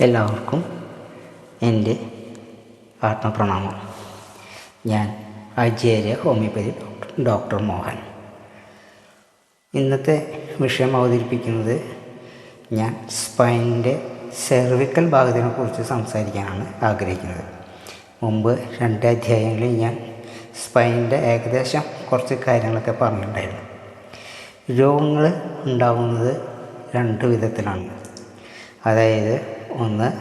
എല്ലാവർക്കും എന്റെ ആത്മപ്രണാമം. ഞാൻ അജേര്യ ഹോമിയോപ്പതി ഡോക്ടർ ഡോക്ടർ മോഹൻ. ഇന്നത്തെ വിഷയം അവതരിപ്പിക്കുന്നത് ഞാൻ സ്പൈനിന്റെ സെർവിക്കൽ ഭാഗത്തിനെക്കുറിച്ച് സംസാരിക്കാനാണ് ആഗ്രഹിക്കുന്നത്. മുമ്പ് രണ്ട് അധ്യായങ്ങളിൽ ഞാൻ സ്പൈനിന്റെ ഏകദേശം കുറച്ച് കാര്യങ്ങളൊക്കെ പറഞ്ഞിട്ടുണ്ടായിരുന്നു. രോഗങ്ങൾ ഉണ്ടാകുന്നത് രണ്ട് വിധത്തിലാണ്. അതായത് ഒന്ന്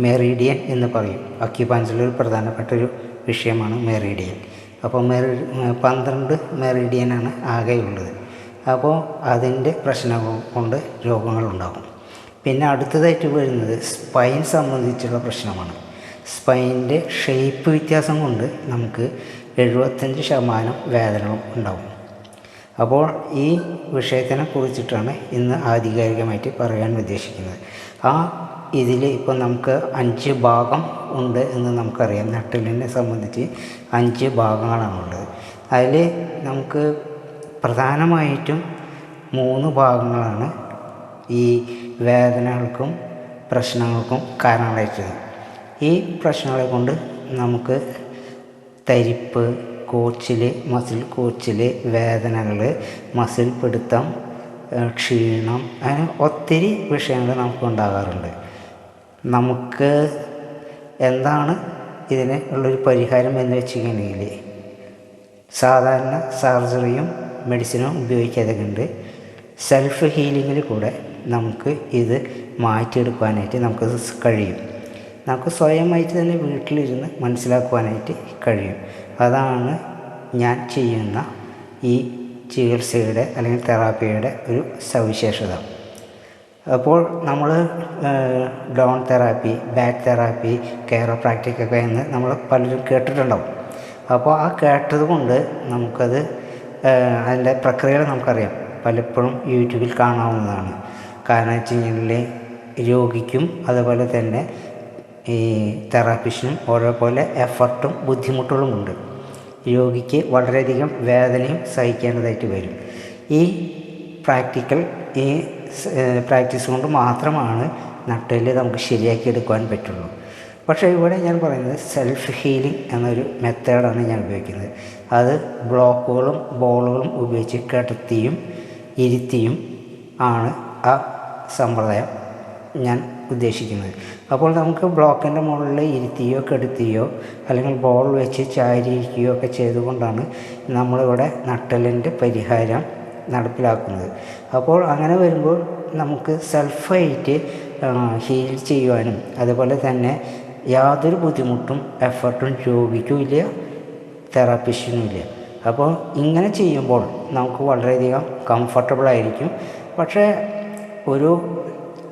മെറീഡിയൻ എന്ന് പറയും. അക്യുപാൻസിലെ ഒരു പ്രധാനപ്പെട്ട ഒരു വിഷയമാണ് മെറീഡിയൻ അപ്പോൾ മെറി പന്ത്രണ്ട് മെറീഡിയനാണ് ആകെയുള്ളത്. അപ്പോൾ അതിന്റെ പ്രശ്നങ്ങൾ കൊണ്ട് രോഗങ്ങളുണ്ടാകും. പിന്നെ അടുത്തതായിട്ട് വരുന്നത് സ്പൈൻ സംബന്ധിച്ചുള്ള പ്രശ്നമാണ്. സ്പൈനിന്റെ ഷേപ്പ് വ്യത്യാസം കൊണ്ട് നമുക്ക് എഴുപത്തഞ്ച് ശതമാനം വേദനകളും ഉണ്ടാകും. അപ്പോൾ ഈ വിഷയത്തിനെ കുറിച്ചിട്ടാണ് ഇന്ന് ആധികാരികമായിട്ട് പറയാൻ ഉദ്ദേശിക്കുന്നത്. ആ ഇതിൽ ഇപ്പോൾ നമുക്ക് അഞ്ച് ഭാഗം ഉണ്ട് എന്ന് നമുക്കറിയാം. നട്ടലിനെ സംബന്ധിച്ച് അഞ്ച് ഭാഗങ്ങളാണുള്ളത് അതിൽ നമുക്ക് പ്രധാനമായിട്ടും മൂന്ന് ഭാഗങ്ങളാണ് ഈ വേദനകൾക്കും പ്രശ്നങ്ങൾക്കും കാരണമായിട്ടുള്ളത്. ഈ പ്രശ്നങ്ങളെ കൊണ്ട് നമുക്ക് തരിപ്പ് കോച്ചിൽ മസിൽ കോച്ചിൽ വേദനകൾ മസിൽ പിടുത്തം ക്ഷീണം അങ്ങനെ ഒത്തിരി വിഷയങ്ങൾ നമുക്ക് ഉണ്ടാകാറുണ്ട് നമുക്ക് എന്താണ് ഇതിന് ഉള്ളൊരു പരിഹാരം എന്ന് വെച്ചിട്ടുണ്ടെങ്കിൽ സാധാരണ സർജറിയും മെഡിസിനും ഉപയോഗിക്കാതെ കണ്ട് സെൽഫ് ഹീലിങ്ങിൽ കൂടെ നമുക്ക് ഇത് മാറ്റിയെടുക്കാനായിട്ട് നമുക്ക് കഴിയും. നമുക്ക് സ്വയമായിട്ട് തന്നെ വീട്ടിലിരുന്ന് മനസ്സിലാക്കുവാനായിട്ട് കഴിയും. അതാണ് ഞാൻ ചെയ്യുന്ന ഈ ചികിത്സയുടെ അല്ലെങ്കിൽ തെറാപ്പിയുടെ ഒരു സവിശേഷത. അപ്പോൾ നമ്മൾ Dorn therapy back therapy chiropractic ഒക്കെ എന്ന് നമ്മൾ പലരും കേട്ടിട്ടുണ്ടാവും. അപ്പോൾ ആ കേട്ടത് കൊണ്ട് നമുക്കത് അതിന്റെ പ്രക്രിയകൾ നമുക്കറിയാം. പലപ്പോഴും യൂട്യൂബിൽ കാണാവുന്നതാണ്. കാരണം വെച്ച് കഴിഞ്ഞാൽ രോഗിക്കും അതുപോലെ തന്നെ ഈ തെറാപ്പിസ്റ്റിനും ഓരോ പോലെ എഫർട്ടും ബുദ്ധിമുട്ടുകളുമുണ്ട്. രോഗിക്ക് വളരെയധികം വേദനയും സഹിക്കേണ്ടതായിട്ട് വരും. ഈ പ്രാക്ടിക്കൽ ഈ പ്രാക്ടീസ് കൊണ്ട് മാത്രമാണ് നട്ടൽ നമുക്ക് ശരിയാക്കി എടുക്കുവാൻ പറ്റുള്ളൂ. പക്ഷേ ഇവിടെ ഞാൻ പറയുന്നത് സെൽഫ് ഹീലിംഗ് എന്നൊരു മെത്തേഡാണ് ഞാൻ ഉപയോഗിക്കുന്നത്. അത് ബ്ലോക്കുകളും ബോളുകളും ഉപയോഗിച്ച് കിടത്തിയും ഇരുത്തിയും ആണ് ആ സമ്പ്രദായം ഞാൻ ഉദ്ദേശിക്കുന്നത്. അപ്പോൾ നമുക്ക് ബ്ലോക്കിന്റെ മുകളിൽ ഇരുത്തിയോ കെടുത്തിയോ അല്ലെങ്കിൽ ബോൾ വെച്ച് ചാരിയിരിക്കുകയോ ഒക്കെ ചെയ്തുകൊണ്ടാണ് നമ്മളിവിടെ നട്ടലിന്റെ പരിഹാരം നടപ്പിലാക്കുന്നത്. അപ്പോൾ അങ്ങനെ വരുമ്പോൾ നമുക്ക് സെൽഫായിട്ട് ഹീൽ ചെയ്യുവാനും അതുപോലെ തന്നെ യാതൊരു ബുദ്ധിമുട്ടും എഫർട്ടും രോഗിക്കുമില്ല തെറാപ്പിസ്റ്റിനുമില്ല അപ്പോൾ ഇങ്ങനെ ചെയ്യുമ്പോൾ നമുക്ക് വളരെയധികം കംഫർട്ടബിൾ ആയിരിക്കും. പക്ഷേ ഒരു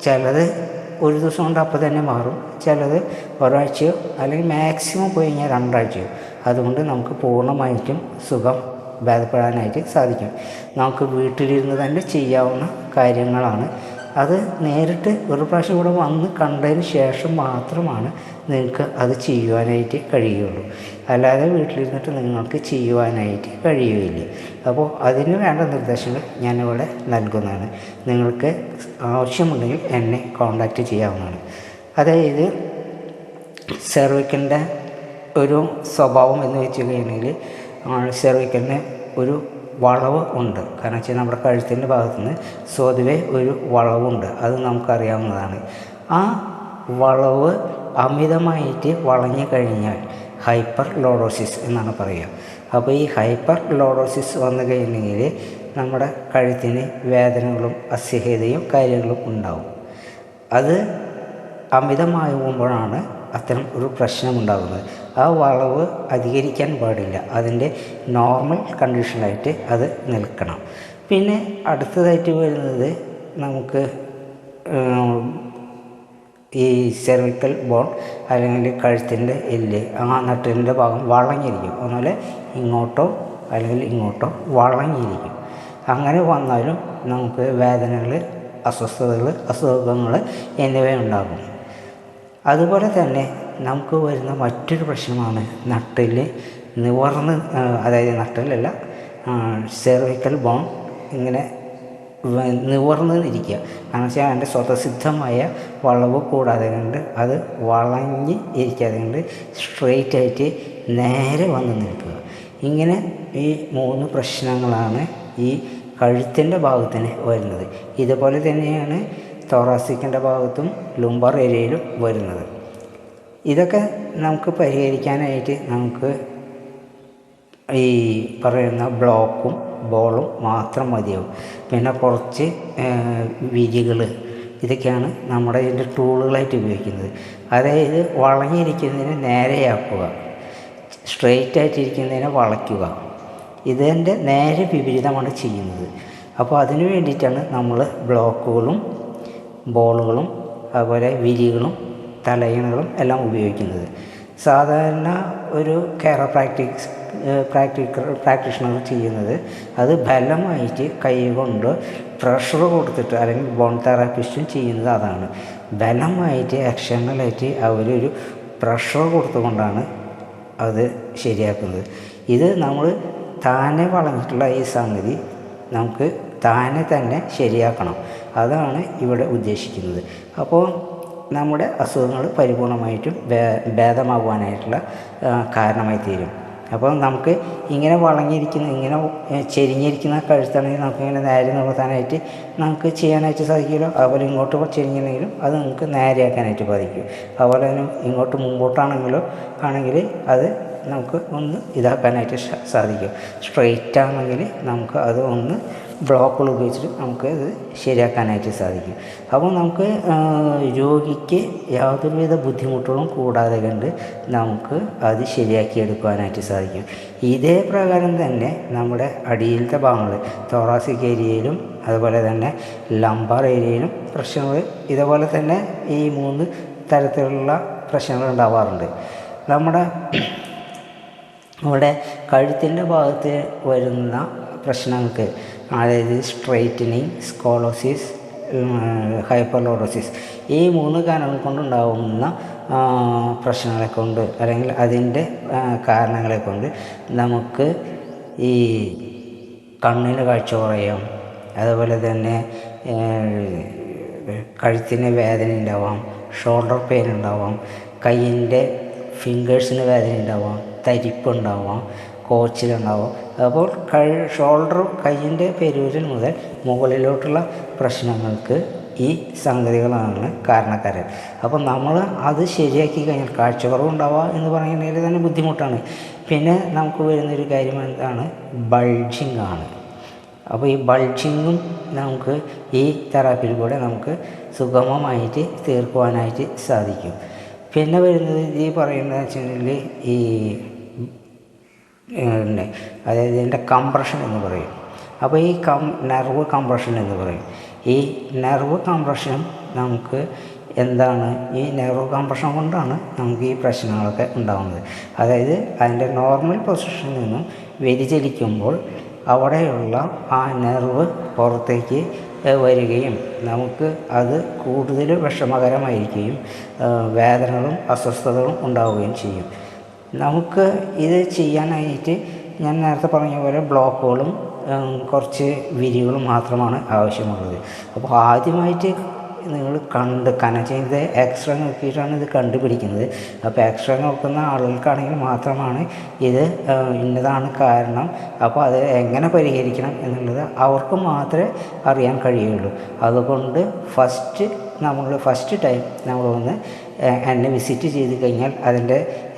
ചിലത് ഒരു ദിവസം കൊണ്ട് അപ്പോൾ തന്നെ മാറും. ചിലത് ഒരാഴ്ചയോ അല്ലെങ്കിൽ മാക്സിമം പോയി കഴിഞ്ഞാൽ രണ്ടാഴ്ചയോ. അതുകൊണ്ട് നമുക്ക് പൂർണമായിട്ടും സുഖം ഭേദപ്പെടാനായിട്ട് സാധിക്കും. നമുക്ക് വീട്ടിലിരുന്ന് തന്നെ ചെയ്യാവുന്ന കാര്യങ്ങളാണ്. അത് നേരിട്ട് ഒരു പ്രാവശ്യം ഇവിടെ വന്ന് കണ്ടതിന് ശേഷം മാത്രമാണ് നിങ്ങൾക്ക് അത് ചെയ്യുവാനായിട്ട് കഴിയുള്ളൂ. അല്ലാതെ വീട്ടിലിരുന്നിട്ട് നിങ്ങൾക്ക് ചെയ്യുവാനായിട്ട് കഴിയുകയില്ല. അപ്പോൾ അതിന് വേണ്ട നിർദ്ദേശങ്ങൾ ഞാനിവിടെ നൽകുന്നതാണ്. നിങ്ങൾക്ക് ആവശ്യമുണ്ടെങ്കിൽ എന്നെ കോണ്ടാക്റ്റ് ചെയ്യാവുന്നതാണ്. അതായത് സെർവിക്കിന്റെ ഒരു സ്വഭാവം എന്ന് വെച്ച് കഴിഞ്ഞാൽ സെർവിക്കലിന് ഒരു വളവ് ഉണ്ട്. കാരണം വെച്ചാൽ നമ്മുടെ കഴുത്തിന്റെ ഭാഗത്തുനിന്ന് സ്വതുവെ ഒരു വളവുണ്ട്. അത് നമുക്കറിയാവുന്നതാണ്. ആ വളവ് അമിതമായിട്ട് വളഞ്ഞു കഴിഞ്ഞാൽ ഹൈപ്പർ ലോഡോസിസ് എന്നാണ് പറയുക. അപ്പോൾ ഈ ഹൈപ്പർ ലോഡോസിസ് വന്നു കഴിഞ്ഞെങ്കിൽ നമ്മുടെ കഴുത്തിന് വേദനകളും അസഹ്യതയും കാര്യങ്ങളും ഉണ്ടാവും. അത് അമിതമാകുമ്പോഴാണ് അത്തരം ഒരു പ്രശ്നമുണ്ടാകുന്നത് ആ വളവ് അധികരിക്കാൻ പാടില്ല. അതിന്റെ നോർമൽ കണ്ടീഷനായിട്ട് അത് നിൽക്കണം. പിന്നെ അടുത്തതായിട്ട് വരുന്നത് നമുക്ക് ഈ സെർവിക്കൽ ബോൺ അല്ലെങ്കിൽ കഴുത്തിന്റെ എല്ല് ആ നട്ടിലിന്റെ ഭാഗം വളഞ്ഞിരിക്കും. അതുപോലെ ഇങ്ങോട്ടോ അല്ലെങ്കിൽ ഇങ്ങോട്ടോ വളഞ്ഞിരിക്കും. അങ്ങനെ വന്നാലും നമുക്ക് വേദനകൾ അസ്വസ്ഥതകൾ അസുഖങ്ങൾ എന്നിവ ഉണ്ടാകും അതുപോലെ തന്നെ നമുക്ക് വരുന്ന മറ്റൊരു പ്രശ്നമാണ് നട്ടിൽ നിവർന്ന് അതായത് നട്ടിലല്ല സെർവിക്കൽ ബോൺ ഇങ്ങനെ നിവർന്ന് ഇരിക്കുക. കാരണം വെച്ചാൽ അതിന്റെ സ്വതസിദ്ധമായ വളവ് കൂടാതെ കൊണ്ട് അത് വളഞ്ഞ് ഇരിക്കാതെ കൊണ്ട് സ്ട്രെയിറ്റ് ആയിട്ട് നേരെ വന്ന് നിൽക്കുക. ഇങ്ങനെ ഈ മൂന്ന് പ്രശ്നങ്ങളാണ് ഈ കഴുത്തിന്റെ ഭാഗത്തിന് വരുന്നത്. ഇതുപോലെ തന്നെയാണ് തോറാസിക്കിന്റെ ഭാഗത്തും ലുംബർ ഏരിയയിലും വരുന്നത്. ഇതൊക്കെ നമുക്ക് പരിഹരിക്കാനായിട്ട് നമുക്ക് ഈ പറയുന്ന ബ്ലോക്കും ബോളും മാത്രം മതിയാവും. പിന്നെ കുറച്ച് വിരികൾ ഇതൊക്കെയാണ് നമ്മുടെ ഇതിന്റെ ടൂളുകളായിട്ട് ഉപയോഗിക്കുന്നത്. അതായത് വളഞ്ഞിരിക്കുന്നതിനെ നേരെയാക്കുക. സ്ട്രെയിറ്റ് ആയിട്ടിരിക്കുന്നതിനെ വളയ്ക്കുക. ഇതിന്റെ നേരെ വിപരീതമാണ് ചെയ്യുന്നത്. അപ്പോൾ അതിനു വേണ്ടിയിട്ടാണ് നമ്മൾ ബ്ലോക്കുകളും ബോളുകളും അതുപോലെ വിരികളും തലയിണകളും എല്ലാം ഉപയോഗിക്കുന്നത്. സാധാരണ ഒരു കെയർ പ്രാക്ടീസ് പ്രാക്ടിക്കൽ പ്രാക്ടീഷണർ ചെയ്യുന്നത് അത് ബലമായിട്ട് കൈ കൊണ്ട് പ്രഷർ കൊടുത്തിട്ട് അല്ലെങ്കിൽ ബോൺ തെറാപ്പിസ്റ്റും ചെയ്യുന്നത് അതാണ്. ബലമായിട്ട് എക്സ്റ്റേണലായിട്ട് അവരൊരു പ്രഷർ കൊടുത്തുകൊണ്ടാണ് അത് ശരിയാക്കുന്നത്. ഇത് നമ്മൾ താനെ വളഞ്ഞിട്ടുള്ള ഈ സംഗതി നമുക്ക് താനെ തന്നെ ശരിയാക്കണം. അതാണ് ഇവിടെ ഉദ്ദേശിക്കുന്നത്. അപ്പോൾ നമ്മുടെ അസുഖങ്ങൾ പരിപൂർണമായിട്ടും ഭേദമാകുവാനായിട്ടുള്ള കാരണമായി തീരും. അപ്പോൾ നമുക്ക് ഇങ്ങനെ വളഞ്ഞിരിക്കുന്ന ഇങ്ങനെ ചെരിഞ്ഞിരിക്കുന്ന കഴുത്താണെങ്കിൽ നമുക്ക് ഇങ്ങനെ നേരെ നിർത്താനായിട്ട് നമുക്ക് ചെയ്യാനായിട്ട് സാധിക്കുമല്ലോ. അതുപോലെ ഇങ്ങോട്ട് ചെരിഞ്ഞില്ലെങ്കിലും അത് നമുക്ക് നേരെയാക്കാനായിട്ട് ബാധിക്കും. അതുപോലെ തന്നെ ഇങ്ങോട്ട് മുമ്പോട്ടാണെങ്കിലോ ആണെങ്കിൽ അത് നമുക്ക് ഒന്ന് ഇതാക്കാനായിട്ട് സാധിക്കും. സ്ട്രെയിറ്റ് ആണെങ്കിൽ നമുക്ക് അത് ഒന്ന് ബ്ലോക്കുകൾ ഉപയോഗിച്ചിട്ട് നമുക്ക് ഇത് ശരിയാക്കാനായിട്ട് സാധിക്കും. അപ്പോൾ നമുക്ക് രോഗിക്ക് യാതൊരുവിധ ബുദ്ധിമുട്ടുകളും കൂടാതെ കണ്ട് നമുക്ക് അത് ശരിയാക്കിയെടുക്കുവാനായിട്ട് സാധിക്കും. ഇതേ പ്രകാരം തന്നെ നമ്മുടെ അടിയിലത്തെ ഭാഗങ്ങൾ തോറാസിക് ഏരിയയിലും അതുപോലെ തന്നെ ലംബാർ ഏരിയയിലും പ്രശ്നങ്ങൾ ഇതേപോലെ തന്നെ ഈ മൂന്ന് തരത്തിലുള്ള പ്രശ്നങ്ങൾ ഉണ്ടാവാറുണ്ട്. നമ്മുടെ ഇവിടെ കഴുത്തിന്റെ ഭാഗത്ത് വരുന്ന പ്രശ്നങ്ങൾക്ക് അതായത് സ്ട്രൈറ്റനിങ് സ്കോളോസിസ് ഹൈപ്പർലോഡോസിസ് ഈ മൂന്ന് കാരണങ്ങൾ കൊണ്ടുണ്ടാകുന്ന പ്രശ്നങ്ങളെ കൊണ്ട് അല്ലെങ്കിൽ അതിന്റെ കാരണങ്ങളെ കൊണ്ട് നമുക്ക് ഈ കണ്ണിന് കാഴ്ച കുറയാം. അതുപോലെ തന്നെ കഴുത്തിന് വേദന ഉണ്ടാവാം ഷോൾഡർ പെയിൻ ഉണ്ടാവാം കയ്യിന്റെ ഫിംഗേഴ്സിന് വേദന ഉണ്ടാവാം തരിപ്പുണ്ടാവാം കോച്ചിലുണ്ടാവാം അപ്പോൾ കൈ ഷോൾഡർ കയ്യിന്റെ പെരുവിരൽ മുതൽ മുകളിലോട്ടുള്ള പ്രശ്നങ്ങൾക്ക് ഈ സംഗതികളാണ് കാരണക്കാരൻ അപ്പോൾ നമ്മൾ അത് ശരിയാക്കി കഴിഞ്ഞാൽ കാഴ്ചക്കുറവുണ്ടാവുക എന്ന് പറയുന്നതിൽ തന്നെ ബുദ്ധിമുട്ടാണ്. പിന്നെ നമുക്ക് വരുന്നൊരു കാര്യം എന്താണ്? ബൾജിങ് ആണ്. അപ്പോൾ ഈ ബൾജിങ്ങും നമുക്ക് ഈ തെറാപ്പിയിൽ കൂടെ നമുക്ക് സുഗമമായിട്ട് തീർക്കുവാനായിട്ട് സാധിക്കും. പിന്നെ വരുന്നത് ഈ പറയുന്നത് വെച്ചിട്ടുണ്ടെങ്കിൽ ഈ അതായത് ഇതിന്റെ കംപ്രഷൻ എന്ന് പറയും. അപ്പോൾ ഈ കം നെർവ് കംപ്രഷൻ എന്ന് പറയും. ഈ നെർവ് കംപ്രഷൻ നമുക്ക് എന്താണ്? ഈ നെർവ് കംപ്രഷൻ കൊണ്ടാണ് നമുക്ക് ഈ പ്രശ്നങ്ങളൊക്കെ ഉണ്ടാകുന്നത് അതായത് അതിന്റെ നോർമൽ പൊസിഷനിൽ നിന്നും വ്യതിചലിക്കുമ്പോൾ അവിടെയുള്ള ആ നെർവ് പുറത്തേക്ക് വരികയും നമുക്ക് അത് കൂടുതൽ വിഷമകരമായിരിക്കുകയും വേദനകളും അസ്വസ്ഥതകളും ഉണ്ടാവുകയും ചെയ്യും. നമുക്ക് ഇത് ചെയ്യാനായിട്ട് ഞാൻ നേരത്തെ പറഞ്ഞ പോലെ ബ്ലോക്കുകളും കുറച്ച് വിരികളും മാത്രമാണ് ആവശ്യമുള്ളത്. അപ്പോൾ ആദ്യമായിട്ട് നിങ്ങൾ കണ്ട് കനച്ചത് എക്സ്റേ നോക്കിയിട്ടാണ് ഇത് കണ്ടുപിടിക്കുന്നത്. അപ്പോൾ എക്സ്റേ നോക്കുന്ന ആളുകൾക്കാണെങ്കിൽ മാത്രമാണ് ഇത് ഇന്നതാണ് കാരണം. അപ്പോൾ അത് എങ്ങനെ പരിഹരിക്കണം എന്നുള്ളത് അവർക്ക് മാത്രമേ അറിയാൻ കഴിയുള്ളൂ. അതുകൊണ്ട് ഫസ്റ്റ് നമ്മൾ ഫസ്റ്റ് ടൈം നമ്മളൊന്ന് എന്നെ വിസിറ്റ് ചെയ്ത് കഴിഞ്ഞാൽ അതിന്റെ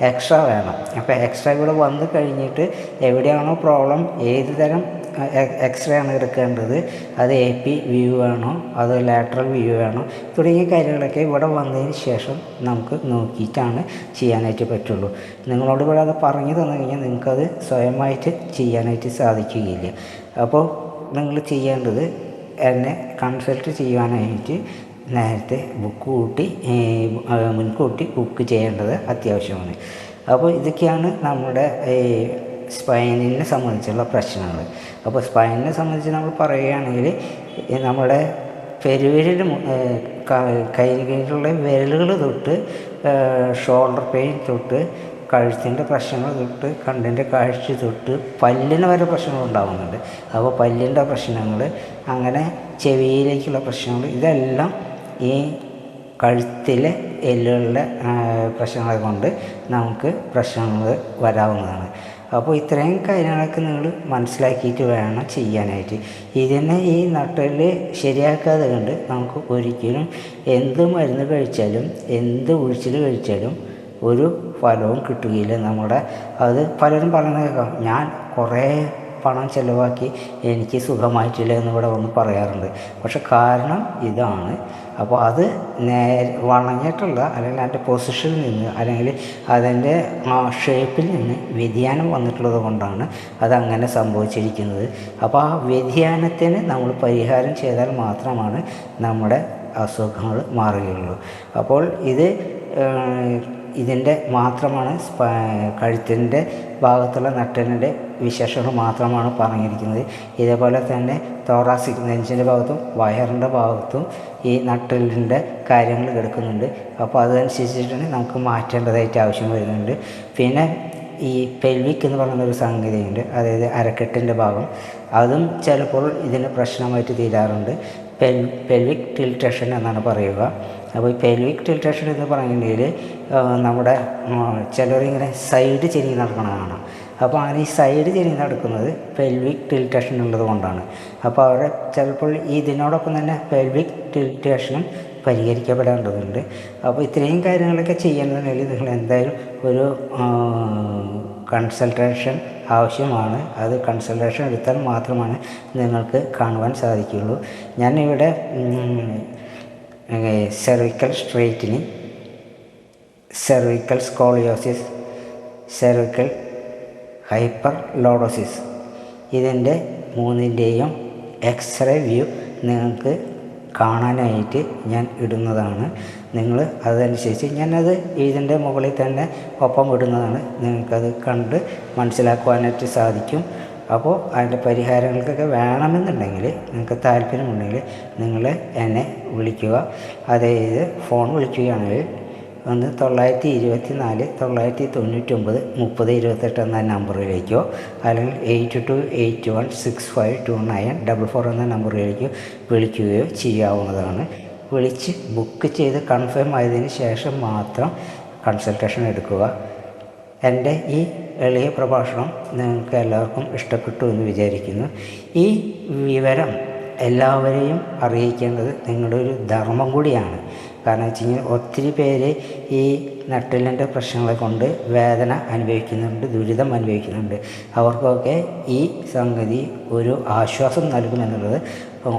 എക്സ്ട്രാ വേണം. അപ്പോൾ എക്സ്ട്രാ ഇവിടെ വന്ന് കഴിഞ്ഞിട്ട് എവിടെയാണോ പ്രോബ്ലം ഏത് തരം എക്സ്റേ ആണ് എടുക്കേണ്ടത് അത് എ പി വ്യൂ ആണോ അത് ലാറ്ററൽ വ്യൂ ആണോ തുടങ്ങിയ കാര്യങ്ങളൊക്കെ ഇവിടെ വന്നതിന് ശേഷം നമുക്ക് നോക്കിയിട്ടാണ് ചെയ്യാനായിട്ട് പറ്റുള്ളൂ. നിങ്ങളോട് ഇവിടെ അത് പറഞ്ഞു തന്നു കഴിഞ്ഞാൽ നിങ്ങൾക്കത് സ്വയമായിട്ട് ചെയ്യാനായിട്ട് സാധിക്കുകയില്ല. അപ്പോൾ നിങ്ങൾ ചെയ്യേണ്ടത് എന്നെ കൺസൾട്ട് ചെയ്യാനായിട്ട് നേരത്തെ ബുക്ക് കൂട്ടി മുൻകൂട്ടി ബുക്ക് ചെയ്യേണ്ടത് അത്യാവശ്യമാണ്. അപ്പോൾ ഇതൊക്കെയാണ് നമ്മുടെ സ്പൈനിനെ സംബന്ധിച്ചുള്ള പ്രശ്നങ്ങൾ. അപ്പോൾ സ്പൈനിനെ സംബന്ധിച്ച് നമ്മൾ പറയുകയാണെങ്കിൽ നമ്മുടെ പെരുവിരൽ കൈകളിലുള്ള വിരലുകൾ തൊട്ട് ഷോൾഡർ പെയിൻ തൊട്ട് കഴുത്തിന്റെ പ്രശ്നങ്ങൾ തൊട്ട് കണ്ണിന്റെ കാഴ്ച തൊട്ട് പല്ലിന് വരെ പ്രശ്നങ്ങൾ ഉണ്ടാകുന്നുണ്ട് അപ്പോൾ പല്ലിന്റെ പ്രശ്നങ്ങൾ അങ്ങനെ ചെവിയിലേക്കുള്ള പ്രശ്നങ്ങൾ ഇതെല്ലാം ഈ കഴുത്തിലെ എല്ലുകളുടെ പ്രശ്നങ്ങളെ കൊണ്ട് നമുക്ക് പ്രശ്നങ്ങൾ വരാവുന്നതാണ്. അപ്പോൾ ഇത്രയും കാര്യങ്ങളൊക്കെ നിങ്ങൾ മനസ്സിലാക്കിയിട്ട് വേണം ചെയ്യാനായിട്ട്. ഇതിനെ ഈ നട്ടൽ ശരിയാക്കാതെ കൊണ്ട് നമുക്ക് ഒരിക്കലും എന്ത് മരുന്ന് കഴിച്ചാലും എന്ത് ഒഴിച്ചിൽ കഴിച്ചാലും ഒരു ഫലവും കിട്ടുകയില്ല. നമ്മുടെ അത് പലരും പറയുന്നത് കേൾക്കാം ഞാൻ കുറേ പണം ചിലവാക്കി എനിക്ക് സുഖമായിട്ടില്ല എന്ന് ഇവിടെ വന്ന് പറയാറുണ്ട്. പക്ഷെ കാരണം ഇതാണ്. അപ്പോൾ അത് നേരെ വളഞ്ഞിട്ടുള്ള അല്ലെങ്കിൽ അതിന്റെ പൊസിഷനിൽ നിന്ന് അല്ലെങ്കിൽ അതിന്റെ ഷേപ്പിൽ നിന്ന് വ്യതിയാനം വന്നിട്ടുള്ളത് കൊണ്ടാണ് അതങ്ങനെ സംഭവിച്ചിരിക്കുന്നത്. അപ്പോൾ ആ വ്യതിയാനത്തിന് നമ്മൾ പരിഹാരം ചെയ്താൽ മാത്രമാണ് നമ്മുടെ അസുഖങ്ങൾ മാറുകയുള്ളൂ. അപ്പോൾ ഇത് ഇതിന്റെ മാത്രമാണ് കഴുത്തിന്റെ ഭാഗത്തുള്ള നട്ടലിന്റെ വിശേഷങ്ങൾ മാത്രമാണ് പറഞ്ഞിരിക്കുന്നത്. ഇതേപോലെ തന്നെ തോറാസിക് നെഞ്ചിന്റെ ഭാഗത്തും വയറിന്റെ ഭാഗത്തും ഈ നട്ടലിന്റെ കാര്യങ്ങൾ കിടക്കുന്നുണ്ട്. അപ്പോൾ അതനുസരിച്ചിട്ടാണ് നമുക്ക് മാറ്റേണ്ടതായിട്ട് ആവശ്യം വരുന്നുണ്ട്. പിന്നെ ഈ പെൽവിക് എന്ന് പറയുന്ന ഒരു സംഗതിയുണ്ട്. അതായത് അരക്കെട്ടിന്റെ ഭാഗം. അതും ചിലപ്പോൾ ഇതിന് പ്രശ്നമായിട്ട് തീരാറുണ്ട്. പെൽ പെൽവിക് ടിൽറ്റേഷൻ എന്നാണ് പറയുക. അപ്പോൾ ഈ പെൽവിക് ടിൽറ്റേഷൻ എന്ന് പറയുന്നതിൽ നമ്മുടെ ചിലരിങ്ങനെ സൈഡ് ചെരിഞ്ഞ് നടക്കണതാണ് അപ്പോൾ അങ്ങനെ ഈ സൈഡ് ചെരിഞ്ഞ് നടക്കുന്നത് പെൽവിക് ടിൽറ്റേഷൻ ഉള്ളത് കൊണ്ടാണ്. അപ്പോൾ അവരെ ചിലപ്പോൾ ഇതിനോടൊപ്പം തന്നെ പെൽവിക് ടിൽറ്റേഷനും പരിഹരിക്കപ്പെടേണ്ടതുണ്ട്. അപ്പോൾ ഇത്രയും കാര്യങ്ങളൊക്കെ ചെയ്യണമെന്നുണ്ടെങ്കിൽ നിങ്ങൾ എന്തായാലും ഒരു കൺസൾട്ടേഷൻ ആവശ്യമാണ്. അത് കൺസൾട്ടേഷൻ എടുത്താൽ മാത്രമാണ് നിങ്ങൾക്ക് കാണുവാൻ സാധിക്കുകയുള്ളൂ. ഞാനിവിടെ cervical സ്ട്രെയിറ്റിന് cervical scoliosis cervical hyper lordosis ഇതിന്റെ മൂന്നിന്റെയും എക്സ്റേ വ്യൂ നിങ്ങൾക്ക് കാണാനായിട്ട് ഞാൻ ഇടുന്നതാണ്. നിങ്ങൾ അതനുസരിച്ച് ഞാനത് ഇതിന്റെ മുകളിൽ തന്നെ ഒപ്പം ഇടുന്നതാണ്. നിങ്ങൾക്കത് കണ്ട് മനസ്സിലാക്കുവാനായിട്ട് സാധിക്കും. അപ്പോൾ അതിന്റെ പരിഹാരങ്ങൾക്കൊക്കെ വേണമെന്നുണ്ടെങ്കിൽ നിങ്ങൾക്ക് താല്പര്യമുണ്ടെങ്കിൽ നിങ്ങൾ എന്നെ വിളിക്കുക. അതായത് ഫോൺ വിളിക്കുകയാണെങ്കിൽ ഒന്ന് തൊള്ളായിരത്തി ഇരുപത്തി നാല് തൊള്ളായിരത്തി തൊണ്ണൂറ്റൊമ്പത് മുപ്പത് ഇരുപത്തെട്ട് എന്ന നമ്പറിലേക്കോ അല്ലെങ്കിൽ eight two eight one six five two nine double four എന്ന നമ്പറിലേക്ക് വിളിക്കുകയോ ചെയ്യാവുന്നതാണ്. വിളിച്ച് ബുക്ക് ചെയ്ത് കൺഫേം ആയതിന് ശേഷം മാത്രം കൺസൾട്ടേഷൻ എടുക്കുക. എന്റെ ഈ എളിയ പ്രഭാഷണം നിങ്ങൾക്ക് എല്ലാവർക്കും ഇഷ്ടപ്പെട്ടു എന്ന് വിചാരിക്കുന്നു. ഈ വിവരം എല്ലാവരെയും അറിയിക്കേണ്ടത് നിങ്ങളുടെ ഒരു ധർമ്മം കൂടിയാണ്. കാരണം വെച്ച് കഴിഞ്ഞാൽ ഒത്തിരി പേര് ഈ നട്ടിലിന്റെ പ്രശ്നങ്ങളെ കൊണ്ട് വേദന അനുഭവിക്കുന്നുണ്ട് ദുരിതം അനുഭവിക്കുന്നുണ്ട്. അവർക്കൊക്കെ ഈ സംഗതി ഒരു ആശ്വാസം നൽകുമെന്നുള്ളത്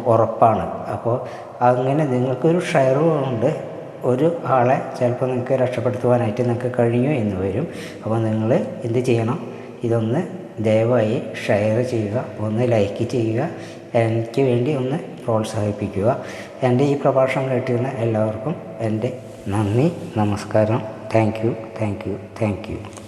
ഉറപ്പാണ്. അപ്പോൾ അങ്ങനെ നിങ്ങൾക്കൊരു ഷെയറുണ്ട് ഒരു ആളെ ചിലപ്പോൾ നിങ്ങൾക്ക് രക്ഷപ്പെടുത്തുവാനായിട്ട് നിങ്ങൾക്ക് കഴിഞ്ഞു എന്ന് വരും. അപ്പോൾ നിങ്ങൾ എന്ത് ചെയ്യണം? ഇതൊന്ന് ദയവായി ഷെയർ ചെയ്യുക ഒന്ന് ലൈക്ക് ചെയ്യുക എനിക്ക് വേണ്ടി ഒന്ന് പ്രോത്സാഹിപ്പിക്കുക. എന്റെ ഈ പ്രഭാഷണം കേട്ടിരുന്ന എല്ലാവർക്കും എന്റെ നന്ദി നമസ്കാരം. Thank you thank you thank you.